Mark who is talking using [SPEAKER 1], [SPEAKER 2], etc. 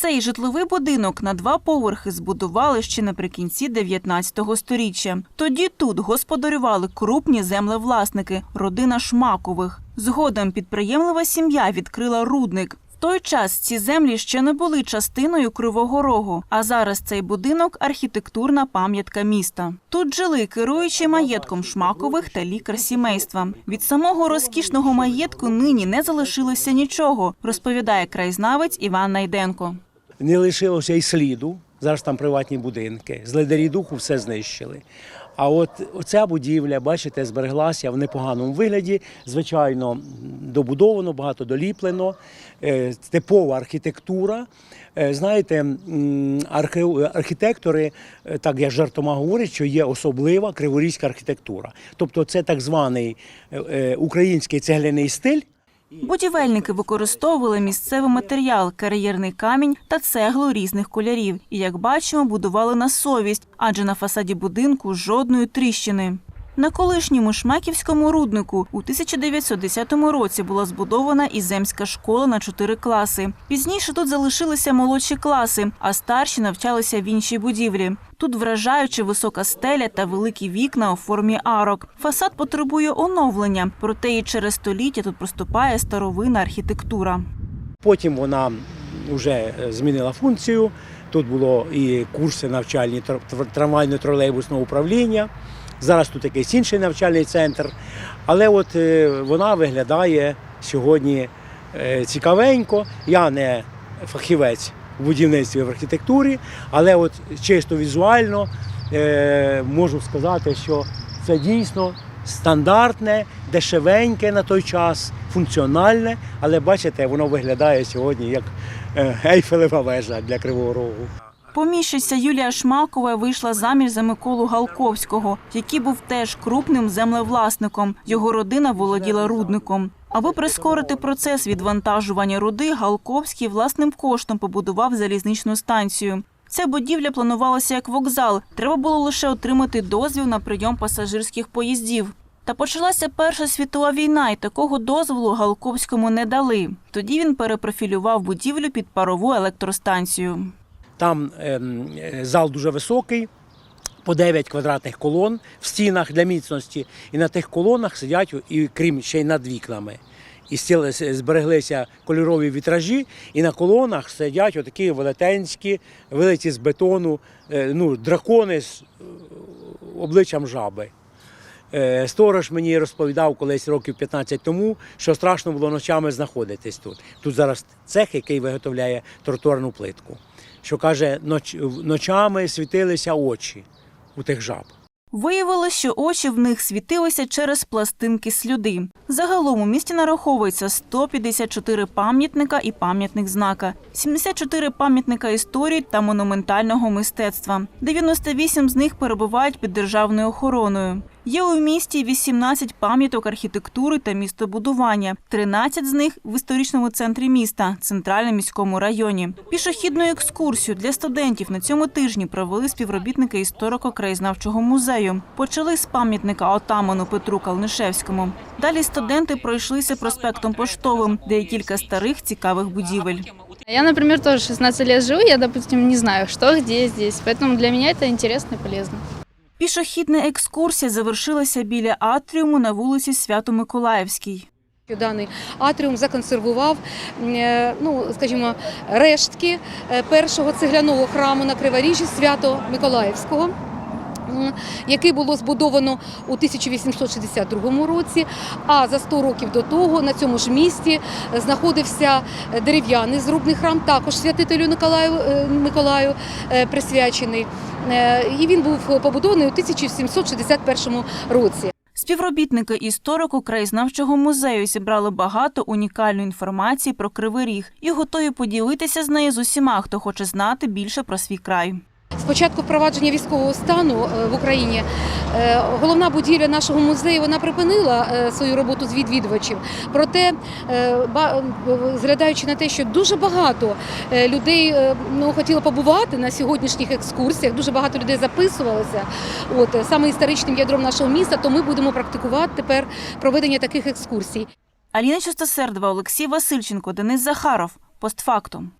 [SPEAKER 1] Цей житловий будинок на два поверхи збудували ще наприкінці 19 століття. Тоді тут господарювали крупні землевласники, родина Шмакових. Згодом підприємлива сім'я відкрила рудник. В той час ці землі ще не були частиною Кривого Рогу, а зараз цей будинок архітектурна пам'ятка міста. Тут жили керуючи маєтком Шмакових та лікар сімейства. Від самого розкішного маєтку нині не залишилося нічого, розповідає краєзнавець Іван Найденко.
[SPEAKER 2] Не лишилося й сліду. Зараз там приватні будинки. З ледарі духу все знищили. А от оця будівля, бачите, збереглася в непоганому вигляді. Звичайно, добудовано, багато доліплено, Е, типова архітектура. Е, Знаєте, архітектори, е, так я жартома говорять, що є особлива криворізька архітектура. Тобто це так званий український цегляний стиль.
[SPEAKER 1] Будівельники використовували місцевий матеріал, кар'єрний камінь та цеглу різних кольорів. І, як бачимо, будували на совість, адже на фасаді будинку жодної тріщини. На колишньому Шмаківському руднику у 1910 році була збудована і земська школа на чотири класи. Пізніше тут залишилися молодші класи, а старші навчалися в іншій будівлі. Тут вражаючи висока стеля та великі вікна у формі арок. Фасад потребує оновлення, проте і через століття тут проступає старовинна архітектура.
[SPEAKER 2] Потім вона вже змінила функцію. Тут було і курси навчальні тр- тр- трамвайно-тролейбусного управління. Зараз тут якийсь інший навчальний центр. Але от е, вона виглядає сьогодні е, цікавенько. Я не фахівець в будівництві в архітектурі, але от чисто візуально е, можу сказати, що це дійсно стандартне, дешевеньке на той час, функціональне, але бачите, воно виглядає сьогодні як Ейфелева вежа для Кривого Рогу.
[SPEAKER 1] Поміщиця Юлія Шмакова вийшла заміж за Миколу Галковського, який був теж крупним землевласником. Його родина володіла рудником. Аби прискорити процес відвантажування руди, Галковський власним коштом побудував залізничну станцію. Ця будівля планувалася як вокзал. Треба було лише отримати дозвіл на прийом пасажирських поїздів. Та почалася Перша світова війна, і такого дозволу Галковському не дали. Тоді він перепрофілював будівлю під парову електростанцію.
[SPEAKER 2] Там ем, е, зал дуже високий, по 9 квадратних колон в стінах для міцності. І на тих колонах сидять, і крім ще й над вікнами. І стіли збереглися кольорові вітражі, і на колонах сидять отакі велетенські, вилиті з бетону, е, ну, дракони з е, обличчям жаби. Е, Сторож мені розповідав колись років 15 тому, що страшно було ночами знаходитись тут. Тут зараз цех, який виготовляє тротуарну плитку. Що каже, ноч, ночами світилися очі у тих жаб.
[SPEAKER 1] Виявилося, що очі в них світилися через пластинки слюди. Загалом у місті нараховується 154 пам'ятника і пам'ятник знака, 74 пам'ятника історії та монументального мистецтва. 98 з них перебувають під державною охороною. Є у місті 18 пам'яток архітектури та містобудування, 13 з них в історичному центрі міста, центральному міському районі. Пішохідну екскурсію для студентів на цьому тижні провели співробітники історико-краєзнавчого музею. Почали з пам'ятника отаману Петру Калнишевському. Далі студенти пройшлися проспектом Поштовим, де є кілька старих цікавих будівель.
[SPEAKER 3] Я, например, тоже 16 лет живу, я, допустим, не знаю, что, где, здесь. Поэтому для меня это интересно и полезно.
[SPEAKER 1] Пішохідна екскурсія завершилася біля атріуму на вулиці Свято-Миколаївській.
[SPEAKER 4] Даний атріум законсервував, е, ну скажімо, рештки е, першого цегляного храму на Криворіжжі свято Миколаївського. Який було збудовано у 1862 році, а за 100 років до того на цьому ж місці знаходився дерев'яний зрубний храм, також святителю е, Миколаю е, присвячений. Е, І він був побудований у 1761 році.
[SPEAKER 1] Співробітники історико-краєзнавчого музею зібрали багато унікальної інформації про Кривий Ріг і готові поділитися з нею з усіма, хто хоче знати більше про свій край.
[SPEAKER 4] З початку впровадження військового стану е, в Україні е, головна будівля нашого музею вона припинила е, свою роботу з відвідувачів. Проте, зглядаючи на те, що дуже багато людей ну, хотіло побувати на сьогоднішніх екскурсіях, дуже багато людей записувалося. От саме історичним ядром нашого міста, то ми будемо практикувати тепер проведення таких екскурсій.
[SPEAKER 1] Аліна Чистосердова, Олексій Васильченко, Денис Захаров. Постфактум.